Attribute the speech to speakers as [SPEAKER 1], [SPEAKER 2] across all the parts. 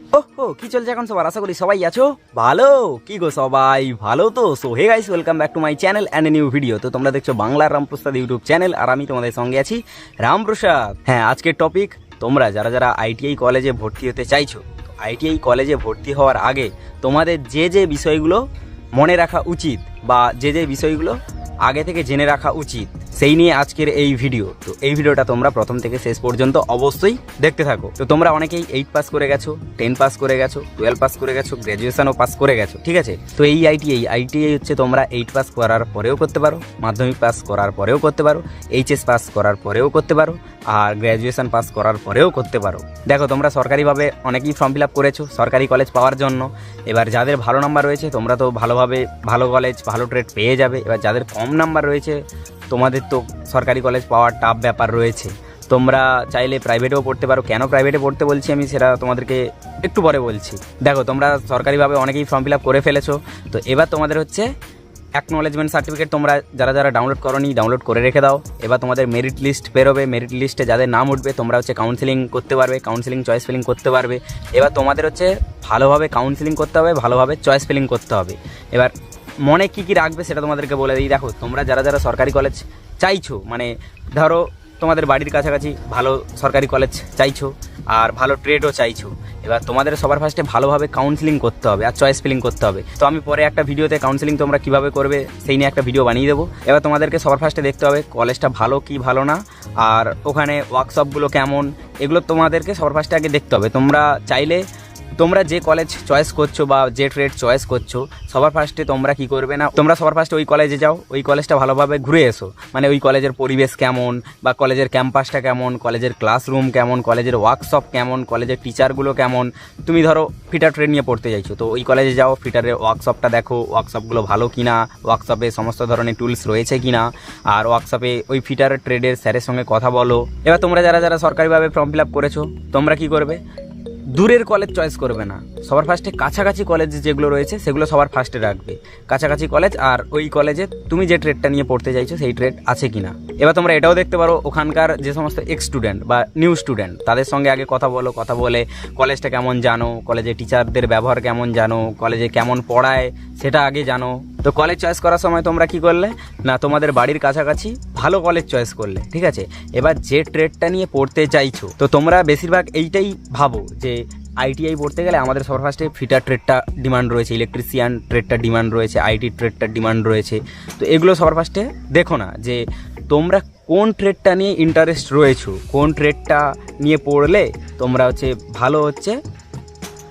[SPEAKER 1] ওহো, কি চলছে এখন সবার? আশা করি সবাই আছো। ভালো? কি গো সবাই? ভালো তো? So hey guys welcome back to my channel and new video তো তোমরা দেখছ বাংলার রামপ্রসাদ ইউটিউব চ্যানেল আর আমি তোমাদের সঙ্গে আছি রামপ্রসাদ। হ্যাঁ আজকের টপিক তোমরা যারা যারা আইটিআই কলেজে ভর্তি হতে চাইছো আইটিআই কলেজে ভর্তি হওয়ার আগে তোমাদের যে যে বিষয়গুলো মনে রাখা উচিত বা যে যে বিষয়গুলো আগে থেকে জেনে রাখা উচিত সেই নিয়ে আজকের এই ভিডিও তো এই ভিডিওটা তোমরা প্রথম থেকে শেষ পর্যন্ত অবশ্যই দেখতে থাকো। তো তোমরা অনেকেই এইট পাস করে গেছো টেন পাস করে গেছো টুয়েলভ পাস করে গেছো গ্র্যাজুয়েশনও পাস করে গেছো, ঠিক আছে? তো এই আইটিআই আইটিআই হচ্ছে তোমরা এইট পাস করার পরেও করতে পারো, মাধ্যমিক পাস করার পরেও করতে পারো এইচএস পাস করার পরেও করতে পারো, আর গ্র্যাজুয়েশন পাস করার পরেও করতে পারো। দেখো, তোমরা সরকারিভাবে অনেকেই ফর্ম ফিল আপ করেছ, সরকারি কলেজ পাওয়ার জন্য। এবার যাদের ভালো নাম্বার রয়েছে, তোমরা তো ভালোভাবে ভালো কলেজ ভালো ট্রেড পেয়ে যাবে। এবার যাদের কম নাম্বার রয়েছে তোমাদের তো সরকারি কলেজ পাওয়ার টাফ ব্যাপার রয়েছে। তোমরা চাইলে প্রাইভেটেও পড়তে পারো। কেন প্রাইভেটে পড়তে বলছি আমি সেটা তোমাদেরকে একটু পরে বলছি। দেখো, তোমরা সরকারিভাবে অনেকেই ফর্ম ফিল আপ করে ফেলেছো। তো এবার তোমাদের হচ্ছে অ্যাকনোলেজমেন্ট সার্টিফিকেট তোমরা যারা যারা ডাউনলোড করোনি ডাউনলোড করে রেখে দাও। এবার তোমাদের মেরিট লিস্ট বেরোবে। মেরিট লিস্টে যাদের নাম উঠবে, তোমরা হচ্ছে কাউন্সিলিং করতে পারবে কাউন্সিলিং চয়েস ফিলিং করতে পারবে। এবার তোমাদের হচ্ছে ভালোভাবে কাউন্সিলিং করতে হবে, ভালোভাবে চয়েস ফিলিং করতে হবে। এবার মনে কি কি রাখবে সেটা তোমাদেরকে বলে দিই। দেখো, তোমরা যারা যারা সরকারি কলেজ চাইছো মানে ধরো তোমাদের বাড়ির কাছাকাছি ভালো সরকারি কলেজ চাইছো আর ভালো ট্রেডও চাইছো, এবার তোমাদের সবার ফার্স্টে ভালোভাবে কাউন্সিলিং করতে হবে আর চয়েস ফিলিং করতে হবে। তো আমি পরে একটা ভিডিওতে কাউন্সিলিং তোমরা কীভাবে করবে সেই নিয়ে একটা ভিডিও বানিয়ে দেবো। এবার তোমাদেরকে সবার ফার্স্টে দেখতে হবে কলেজটা ভালো কি ভালো না, আর ওখানে ওয়ার্কশপগুলো কেমন, এগুলো তোমাদেরকে সবার ফার্স্টে আগে দেখতে হবে। তোমরা চাইলে তোমরা যে কলেজ চয়েস করছ বা যে ট্রেড চয়েস করছ, সবার ফার্স্টে তোমরা কি করবে না? তোমরা সবার ফার্স্টে ওই কলেজে যাও, ওই কলেজটা ভালোভাবে ঘুরে এসো। মানে ওই কলেজের পরিবেশ কেমন বা কলেজের ক্যাম্পাসটা কেমন কলেজের ক্লাসরুম কেমন কলেজের ওয়ার্কশপ কেমন কলেজের টিচারগুলো কেমন? তুমি ধরো ফিটার ট্রেড নিয়ে পড়তে চাইছো তো ওই কলেজে যাও ফিটারের ওয়ার্কশপটা দেখো ওয়ার্কশপগুলো ভালো কিনা ওয়ার্কশপে সমস্ত ধরনের টুলস রয়েছে কিনা, আর ওয়ার্কশপে ওই ফিটার ট্রেডের স্যারের সঙ্গে কথা বলো। এবার তোমরা যারা যারা সরকারিভাবে ফর্ম ফিল আপ করেছ, তোমরা কি করবে? দূরের কলেজ চয়েস করবে না। সবার ফার্স্টে কাছাকাছি কলেজ যেগুলো রয়েছে, সেগুলো সবার ফার্স্টে রাখবে। কাছাকাছি কলেজ আর ওই কলেজে তুমি যে ট্রেডটা নিয়ে পড়তে চাইছো, সেই ট্রেড আছে কি না এবার তোমরা এটাও দেখতে পারো, ওখানকার যে সমস্ত এক্স স্টুডেন্ট বা নিউ স্টুডেন্ট তাদের সঙ্গে আগে কথা বলো, কথা বলে কলেজটা কেমন জানো কলেজে টিচারদের ব্যবহার কেমন জানো কলেজে কেমন পড়ায়, সেটা আগে জানো। তো কলেজ চয়েস করার সময় তোমরা কি করলে? না, তোমাদের বাড়ির কাছাকাছি ভালো কলেজ চয়েস করলে, ঠিক আছে? এবার যে ট্রেডটা নিয়ে পড়তে চাইছো, তো তোমরা বেশিরভাগ এইটাই ভাবো যে আইটিআই পড়তে গেলে আমাদের সবার ফার্স্টে ফিটার ট্রেডটা ডিমান্ড রয়েছে ইলেকট্রিশিয়ান ট্রেডটা ডিমান্ড রয়েছে আইটি ট্রেডটা ডিমান্ড রয়েছে। তো এগুলো সবার ফার্স্টে দেখো না যে তোমরা কোন ট্রেডটা নিয়ে ইন্টারেস্ট রয়েছো, কোন ট্রেডটা নিয়ে পড়লে তোমরা হচ্ছে ভালো হচ্ছে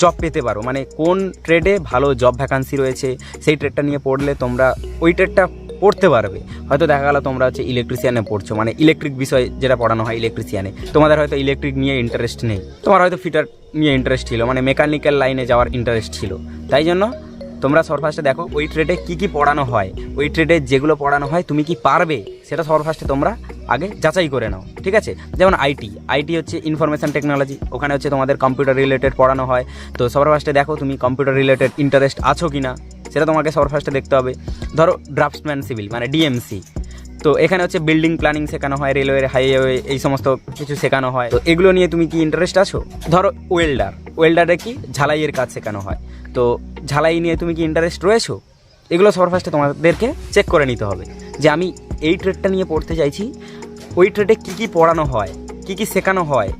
[SPEAKER 1] জব পেতে পারো। মানে কোন ট্রেডে ভালো জব ভ্যাকান্সি রয়েছে, সেই ট্রেডটা নিয়ে পড়লে তোমরা ওই ট্রেডটা পড়তে পারবে। হয়তো দেখা গেলো তোমরা হচ্ছে ইলেকট্রিশিয়ানে পড়ছো মানে ইলেকট্রিক বিষয় যেটা পড়ানো হয় ইলেকট্রিশিয়ানে তোমাদের হয়তো ইলেকট্রিক নিয়ে ইন্টারেস্ট নেই। তোমার হয়তো ফিটার নিয়ে ইন্টারেস্ট ছিল মানে মেকানিক্যাল লাইনে যাওয়ার ইন্টারেস্ট ছিল। তাই জন্য তোমরা সবার ফার্স্টে দেখো ওই ট্রেডে কী কী পড়ানো হয়। ওই ট্রেডে যেগুলো পড়ানো হয়, তুমি কি পারবে? সেটা সবার ফার্স্টে তোমরা আগে যাচাই করে নাও, ঠিক আছে? যেমন আইটি আইটি হচ্ছে ইনফরমেশন টেকনোলজি ওখানে হচ্ছে তোমাদের কম্পিউটার রিলেটেড পড়ানো হয়। তো সবার ফার্স্টে দেখো তুমি কম্পিউটার রিলেটেড ইন্টারেস্ট আছো কি না সেটা তোমাকে সবার ফার্স্টে দেখতে হবে। ধরো ড্রাফটসম্যান সিভিল মানে ডিএমসি তো এখানে হচ্ছে বিল্ডিং প্ল্যানিং শেখানো হয় রেলওয়ে হাইওয়ে এই সমস্ত কিছু শেখানো হয়। তো এগুলো নিয়ে তুমি কি ইন্টারেস্ট আছো? ধরো ওয়েল্ডার ওয়েল্ডারে কি ঝালাইয়ের কাজ শেখানো হয়। তো ঝালাই নিয়ে তুমি কি ইন্টারেস্ট রয়েছো? এগুলো সবার ফার্স্টে তোমাদেরকে চেক করে নিতে হবে। যে আমি এই ট্রেডটা নিয়ে পড়তে চাইছি ওই ট্রেডে কী কী পড়ানো হয় কী কী শেখানো হয়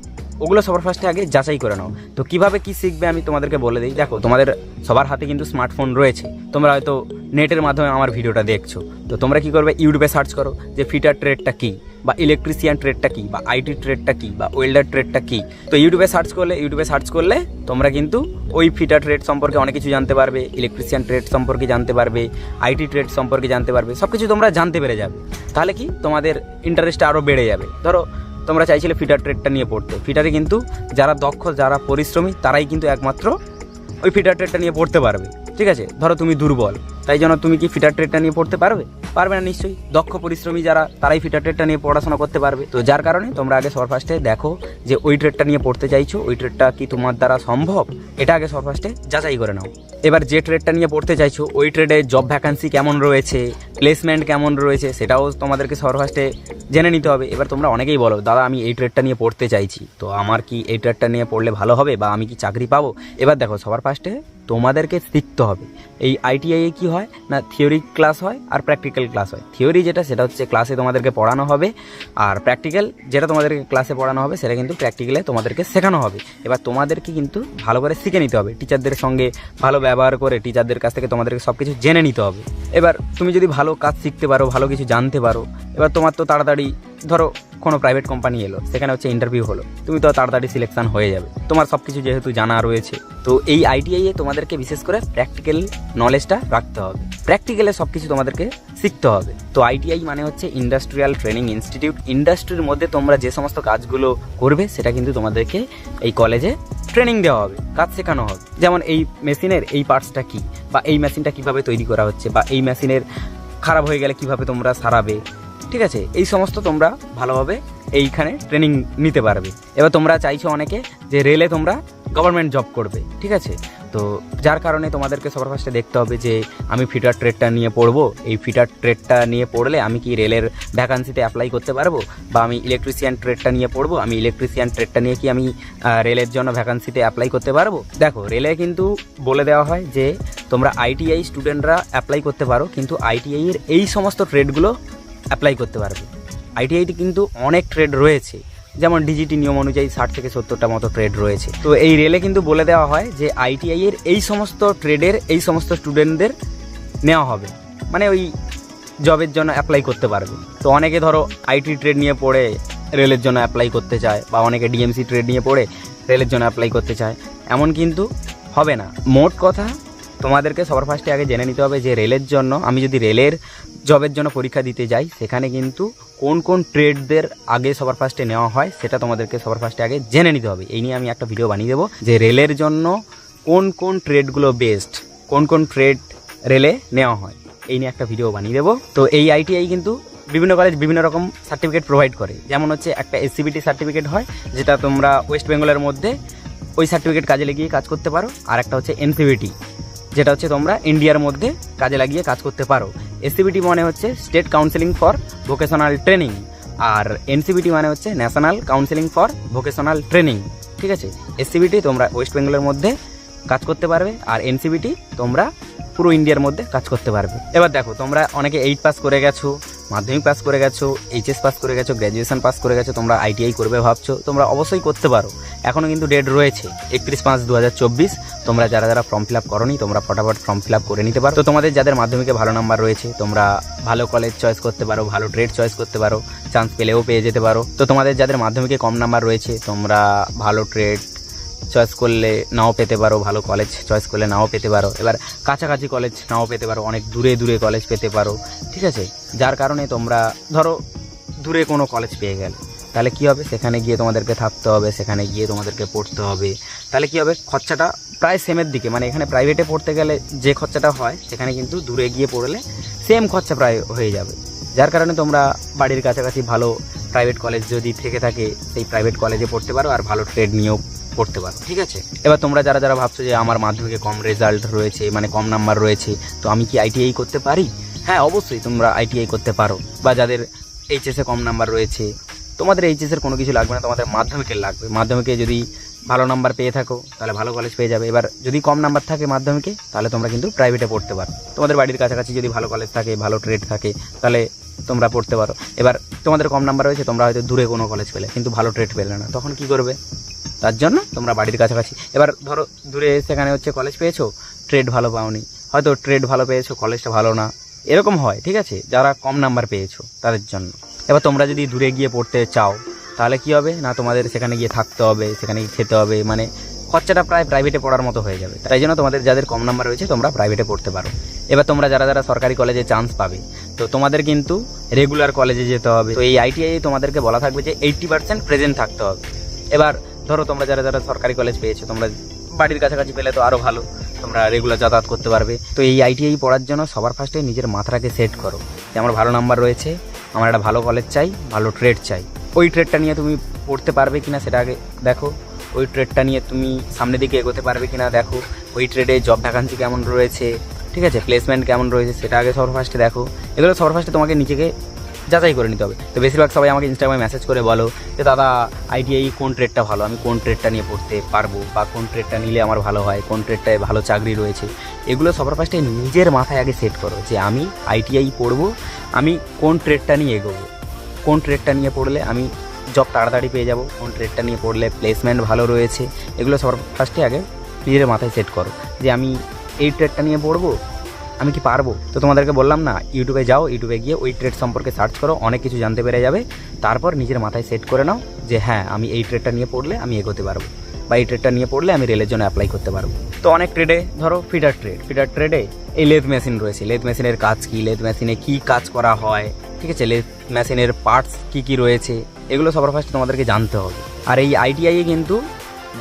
[SPEAKER 1] ওগুলো সবার ফার্স্টে আগে যাচাই করে নাও। তো কীভাবে কি শিখবে আমি তোমাদেরকে বলে দিই। দেখো, তোমাদের সবার হাতে কিন্তু স্মার্টফোন রয়েছে। তোমরা হয়তো নেটের মাধ্যমে আমার ভিডিওটা দেখছ। তো তোমরা কি করবে? ইউটিউবে সার্চ করো যে ফিটার ট্রেডটা কী বা ইলেকট্রিশিয়ান ট্রেডটা কী বা আইটি ট্রেডটা কী বা ওয়েল্ডার ট্রেডটা কী। তো ইউটিউবে সার্চ করলে, ইউটিউবে সার্চ করলে তোমরা কিন্তু ওই ফিটার ট্রেড সম্পর্কে অনেক কিছু জানতে পারবে ইলেকট্রিশিয়ান ট্রেড সম্পর্কে জানতে পারবে আইটি ট্রেড সম্পর্কে জানতে পারবে সব কিছু তোমরা জানতে পেরে যাবে। তাহলে কি? তোমাদের ইন্টারেস্টটা আরও বেড়ে যাবে। ধরো তোমরা চাইছিলে ফিটার ট্রেডটা নিয়ে পড়তে। ফিটারে কিন্তু যারা দক্ষ, যারা পরিশ্রমী, তারাই কিন্তু একমাত্র ওই ফিটার ট্রেডটা নিয়ে পড়তে পারবে। ঠিক আছে? ধরো তুমি দুর্বল, তাই জন্য তুমি কি ফিটার ট্রেডটা নিয়ে পড়তে পারবে? পারবে না নিশ্চয়ই। দক্ষ পরিশ্রমী যারা, তারাই ফিটার ট্রেডটা নিয়ে পড়াশোনা করতে পারবে। তো যার কারণে তোমরা আগে সবার ফার্স্টে দেখো যে ওই ট্রেডটা নিয়ে পড়তে চাইছো, ওই ট্রেডটা কি তোমার দ্বারা সম্ভব? এটা আগে সবার ফার্স্টে যাচাই করে নাও। এবার যে ট্রেডটা নিয়ে পড়তে চাইছো, ওই ট্রেডে জব ভ্যাকান্সি কেমন রয়েছে প্লেসমেন্ট কেমন রয়েছে, সেটাও তোমাদেরকে সবার ফার্স্টে জেনে নিতে হবে। এবার তোমরা অনেকেই বলো, দাদা, আমি এই ট্রেডটা নিয়ে পড়তে চাইছি। তো আমার কি এই ট্রেডটা নিয়ে পড়লে ভালো হবে বা আমি কি চাকরি পাবো? এবার দেখো, সবার ফার্স্টে তোমাদেরকে শিখতে হবে। এই আইটিআইয়ে কী হয়? না থিওরি ক্লাস হয় আর প্র্যাকটিক্যাল ক্লাস হয়। থিওরি যেটা, সেটা হচ্ছে ক্লাসে তোমাদেরকে পড়ানো হবে আর প্র্যাকটিক্যাল যেটা তোমাদেরকে ক্লাসে পড়ানো হবে, সেটা কিন্তু প্র্যাকটিক্যালে তোমাদেরকে শেখানো হবে। এবার তোমাদেরকে কিন্তু ভালো করে শিখে নিতে হবে। টিচারদের সঙ্গে ভালো ব্যবহার করে টিচারদের কাছ থেকে তোমাদেরকে সব কিছু জেনে নিতে হবে। এবার তুমি যদি ভালো কাজ শিখতে পারো, ভালো কিছু জানতে পারো, এবার তোমার তো তাড়াতাড়ি ধরো, কোনো প্রাইভেট কোম্পানি এলো, সেখানে হচ্ছে ইন্টারভিউ হলো, তুমি তো তাড়াতাড়ি সিলেকশন হয়ে যাবে। তোমার সব কিছু যেহেতু জানা রয়েছে, তো এই আইটিআইয়ে তোমাদেরকে বিশেষ করে প্র্যাকটিক্যাল নলেজটা রাখতে হবে। প্র্যাকটিক্যালে সব কিছু তোমাদেরকে শিখতে হবে। তো আইটিআই মানে হচ্ছে ইন্ডাস্ট্রিয়াল ট্রেনিং ইনস্টিটিউট ইন্ডাস্ট্রির মধ্যে তোমরা যে সমস্ত কাজগুলো করবে, সেটা কিন্তু তোমাদেরকে এই কলেজে ট্রেনিং দেওয়া হবে, কাজ শেখানো হবে। যেমন এই মেশিনের এই পার্টসটা কি, বা এই মেশিনটা কীভাবে তৈরি করা হচ্ছে, বা এই মেশিনের খারাপ হয়ে গেলে কীভাবে তোমরা সারাবে ঠিক আছে? এই সমস্ত তোমরা ভালোভাবে এইখানে ট্রেনিং নিতে পারবে। এবার তোমরা চাইছো অনেকে যে রেলে তোমরা গভর্নমেন্ট জব করবে, ঠিক আছে? তো যার কারণে তোমাদেরকে সবার ফার্স্টে দেখতে হবে যে আমি ফিটার ট্রেডটা নিয়ে পড়ব। এই ফিটার ট্রেডটা নিয়ে পড়লে আমি কি রেলের ভ্যাকান্সিতে অ্যাপ্লাই করতে পারব? বা আমি ইলেকট্রিশিয়ান ট্রেডটা নিয়ে পড়ব? আমি ইলেকট্রিশিয়ান ট্রেডটা নিয়ে কি আমি রেলের জন্য ভ্যাকান্সিতে অ্যাপ্লাই করতে পারব? দেখো রেলে কিন্তু বলে দেওয়া হয় যে তোমরা আইটিআই স্টুডেন্টরা অ্যাপ্লাই করতে পারো, কিন্তু আইটিআইয়ের এই সমস্ত ট্রেডগুলো অ্যাপ্লাই করতে পারবে। আইটিআইতে কিন্তু অনেক ট্রেড রয়েছে। যেমন ডিজিটি নিয়ম অনুযায়ী ষাট থেকে সত্তরটা মতো ট্রেড রয়েছে। তো এই রেলে কিন্তু বলে দেওয়া হয় যে আইটিআই এর এই সমস্ত ট্রেডের এই সমস্ত স্টুডেন্টদের নেওয়া হবে। মানে ওই জবের জন্য অ্যাপ্লাই করতে পারবে। তো অনেকে ধরো আইটি ট্রেড নিয়ে পড়ে রেলের জন্য অ্যাপ্লাই করতে চায়, বা অনেকে ডিএমসি ট্রেড নিয়ে পড়ে রেলের জন্য অ্যাপ্লাই করতে চায়। এমন কিন্তু হবে না। মোট কথা, তোমাদেরকে সবার ফার্স্টে আগে জেনে নিতে হবে যে রেলের জন্য, আমি যদি রেলের জবের জন্য পরীক্ষা দিতে যাই, সেখানে কিন্তু কোন কোন ট্রেডদের আগে সবার ফার্স্টে নেওয়া হয়, সেটা তোমাদেরকে সবার ফার্স্টে আগে জেনে নিতে হবে। এই নিয়ে আমি একটা ভিডিও বানিয়ে দেবো যে রেলের জন্য কোন কোন ট্রেডগুলো বেস্ট কোন কোন ট্রেড রেলে নেওয়া হয়। এই নিয়ে একটা ভিডিও বানিয়ে দেবো। তো এই আইটিআই কিন্তু বিভিন্ন কলেজ বিভিন্ন রকম সার্টিফিকেট প্রোভাইড করে। যেমন হচ্ছে একটা এসসিবিটি সার্টিফিকেট হয়, যেটা তোমরা ওয়েস্ট বেঙ্গলের মধ্যে ওই সার্টিফিকেট কাজে লাগিয়ে কাজ করতে পারো। আর একটা হচ্ছে এনসিবিটি যেটা হচ্ছে তোমরা ইন্ডিয়ার মধ্যে কাজে লাগিয়ে কাজ করতে পারো। এসসিবিটি মানে হচ্ছে state counselling for vocational training R NCVT মানে হচ্ছে national counselling for vocational training ঠিক আছে? এসসিবিটি তোমরা ওয়েস্ট বেঙ্গলের মধ্যে কাজ করতে পারবে আর এনসিবিটি তোমরা পুরো ইন্ডিয়ার মধ্যে কাজ করতে পারবে। এবার দেখো, তোমরা অনেকে এইট পাস করে গেছো মাধ্যমিক পাস করে গেছো এইচএস পাস করে গেছো গ্র্যাজুয়েশন পাস করে গেছো, তোমরা আইটিআই করবে ভাবছ, তোমরা অবশ্যই করতে পারো। এখনও কিন্তু ডেট রয়েছে, একত্রিশ পাঁচ দু তোমরা যারা যারা ফর্ম ফিল আপ করনি, তোমরা ফটাফট ফর্ম ফিল আপ করে নিতে পারো। তো তোমাদের যাদের মাধ্যমিকে ভালো নাম্বার রয়েছে, তোমরা ভালো কলেজ চয়েস করতে পারো, ভালো ট্রেড চয়েস করতে পারো চান্স পেলেও পেয়ে যেতে পারো। তো তোমাদের যাদের মাধ্যমিকে কম নাম্বার রয়েছে, তোমরা ভালো ট্রেড চয়েস করলে নাও পেতে পারো, ভালো কলেজ চয়েস করলে নাও পেতে পারো। এবার কাছাকাছি কলেজ নাও পেতে পারো, অনেক দূরে দূরে কলেজ পেতে পারো, ঠিক আছে? যার কারণে তোমরা, ধরো, দূরে কোনো কলেজ পেয়ে গেলে। তাহলে কি হবে? সেখানে গিয়ে তোমাদেরকে থাকতে হবে, সেখানে গিয়ে তোমাদেরকে পড়তে হবে। তাহলে কি হবে? খরচাটা প্রায় সেমের দিকে মানে এখানে প্রাইভেটে পড়তে গেলে যে খরচাটা হয়, সেখানে কিন্তু দূরে গিয়ে পড়লে সেম খরচা প্রায় হয়ে যাবে। যার কারণে তোমরা বাড়ির কাছাকাছি ভালো প্রাইভেট কলেজ যদি থেকে থাকে, সেই প্রাইভেট কলেজে পড়তে পারো, আর ভালো ট্রেড নিয়েও পড়তে পারো, ঠিক আছে? এবার তোমরা যারা যারা ভাবছ যে আমার মাধ্যমিকে কম রেজাল্ট রয়েছে মানে কম নাম্বার রয়েছে, তো আমি কি আইটিআই করতে পারি? হ্যাঁ অবশ্যই তোমরা আইটিআই করতে পারো। বা যাদের এইচএসে কম নাম্বার রয়েছে, তোমাদের এইচএসের কোনো কিছু লাগবে না, তোমাদের মাধ্যমিকের লাগবে। মাধ্যমিকে যদি ভালো নাম্বার পেয়ে থাকো, তাহলে ভালো কলেজ পেয়ে যাবে। এবার যদি কম নাম্বার থাকে মাধ্যমিকে, তাহলে তোমরা কিন্তু প্রাইভেটে পড়তে পারো। তোমাদের বাড়ির কাছাকাছি যদি ভালো কলেজ থাকে, ভালো ট্রেড থাকে, তাহলে তোমরা পড়তে পারো। এবার তোমাদের কম নাম্বার রয়েছে, তোমরা হয়তো দূরে কোনো কলেজ পেলে, কিন্তু ভালো ট্রেড পেলে না। তখন কি করবে? তার জন্য তোমরা বাড়ির কাছাকাছি। এবার ধরো দূরে সেখানে হচ্ছে কলেজ পেয়েছ ট্রেড ভালো পাওনি। হয়তো ট্রেড ভালো পেয়েছ কলেজটা ভালো না। এরকম হয়, ঠিক আছে? যারা কম নাম্বার পেয়েছ, তাদের জন্য। এবার তোমরা যদি দূরে গিয়ে পড়তে চাও, তাহলে কি হবে? না, তোমাদের সেখানে গিয়ে থাকতে হবে, সেখানে গিয়ে খেতে হবে মানে খরচাটা প্রায় প্রাইভেটে পড়ার মতো হয়ে যাবে। তাই জন্য তোমাদের যাদের কম নাম্বার রয়েছে, তোমরা প্রাইভেটে পড়তে পারো। এবার তোমরা যারা যারা সরকারি কলেজে চান্স পাবে, তো তোমাদের কিন্তু রেগুলার কলেজে যেতে হবে। তো এই আইটিআই তোমাদেরকে বলা থাকবে যে এইট্টি পার্সেন্ট প্রেজেন্ট থাকতে হবে। এবার ধরো তোমরা যারা যারা সরকারি কলেজ পেয়েছ, তোমরা বাড়ির কাছাকাছি পেলে তো আরও ভালো। তোমরা রেগুলার যাতায়াত করতে পারবে। তো এই আইটিআই পড়ার জন্য সবার ফার্স্টে নিজের মাথাটাকে সেট করো। যে আমার ভালো নাম্বার রয়েছে, আমার একটা ভালো কলেজ চাই, ভালো ট্রেড চাই। ওই ট্রেডটা নিয়ে তুমি পড়তে পারবে কিনা সেটা আগে দেখো। ওই ট্রেডটা নিয়ে তুমি সামনের দিকে এগোতে পারবে কিনা দেখো। ওই ট্রেডে জব ভ্যাকান্সি কেমন রয়েছে, ঠিক আছে? প্লেসমেন্ট কেমন রয়েছে, সেটা আগে সবার ফার্স্টে দেখো। এগুলো সবার ফার্স্টে তোমাকে নিজেকে যাচাই করে নিতে হবে। তো বেশিরভাগ সবাই আমাকে ইনস্টাগ্রামে মেসেজ করে বলো যে, দাদা আইটিআই কোন ট্রেডটা ভালো? আমি কোন ট্রেডটা নিয়ে পড়তে পারব? বা কোন ট্রেডটা নিলে আমার ভালো হয়? কোন ট্রেডটায় ভালো চাকরি রয়েছে? এগুলো সবার ফার্স্টে নিজের মাথায় আগে সেট করো যে, আমি আইটিআই পড়ব, আমি কোন ট্রেডটা নিয়ে এগোবো? কোন ট্রেডটা নিয়ে পড়লে আমি জব তাড়াতাড়ি পেয়ে যাব? কোন ট্রেডটা নিয়ে পড়লে প্লেসমেন্ট ভালো রয়েছে? এগুলো সবার ফার্স্টে আগে নিজের মাথায় সেট করো যে, আমি এই ট্রেডটা নিয়ে পড়ব আমি কি পারব? তো তোমাদেরকে বললাম না ইউটিউবে যাও ইউটিউবে গিয়ে ওই ট্রেড সম্পর্কে সার্চ করো, অনেক কিছু জানতে পেরে যাবে। তারপর নিজের মাথায় সেট করে নাও যে হ্যাঁ আমি এই ট্রেডটা নিয়ে পড়লে আমি এগোতে পারব বা এই ট্রেডটা নিয়ে পড়লে আমি রেলের জন্য অ্যাপ্লাই করতে পারব। তো অনেক ট্রেডে ধরো ফিটার ট্রেড ফিটার ট্রেডে এই লেথ মেশিন রয়েছে। লেথ মেশিনের কাজ কী? লেথ মেশিনে কি কাজ করা হয়? ঠিক আছে লেথ মেশিনের পার্টস কি কি রয়েছে? এগুলো সবার ফার্স্ট তোমাদেরকে জানতে হবে। আর এই আইটিআই কিন্তু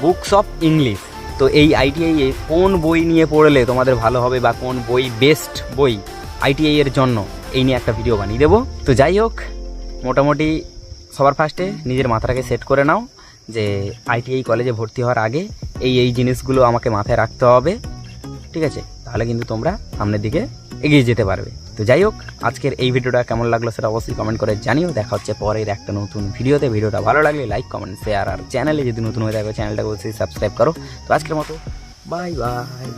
[SPEAKER 1] বুকস অফ ইংলিশ তো এই আইটিআই এ কোন বই নিয়ে পড়লে তোমাদের ভালো হবে বা কোন বই বেস্ট বই আইটিআই এর জন্য? এই নিয়ে একটা ভিডিও বানিয়ে দেবো। তো যাই হোক, মোটামুটি সবার ফার্স্টে নিজের মাথাটাকে সেট করে নাও যে আইটিআই কলেজে ভর্তি হওয়ার আগে এই এই জিনিসগুলো আমাকে মাথায় রাখতে হবে। ঠিক আছে? তাহলে কিন্তু তোমরা সামনের দিকে এগিয়ে যেতে পারবে। তো যাই হোক, আজকের এই ভিডিওটা কেমন লাগল সেটা অবশ্যই কমেন্ট করে জানিও। দেখা হচ্ছে পরের একটা নতুন ভিডিওতে। ভিডিওটা ভালো লাগলে লাইক কমেন্ট শেয়ার আর চ্যানেলে যদি নতুন হয়ে থাকে চ্যানেলটা অবশ্যই সাবস্ক্রাইব করো। তো আজকের মতো বাই বাই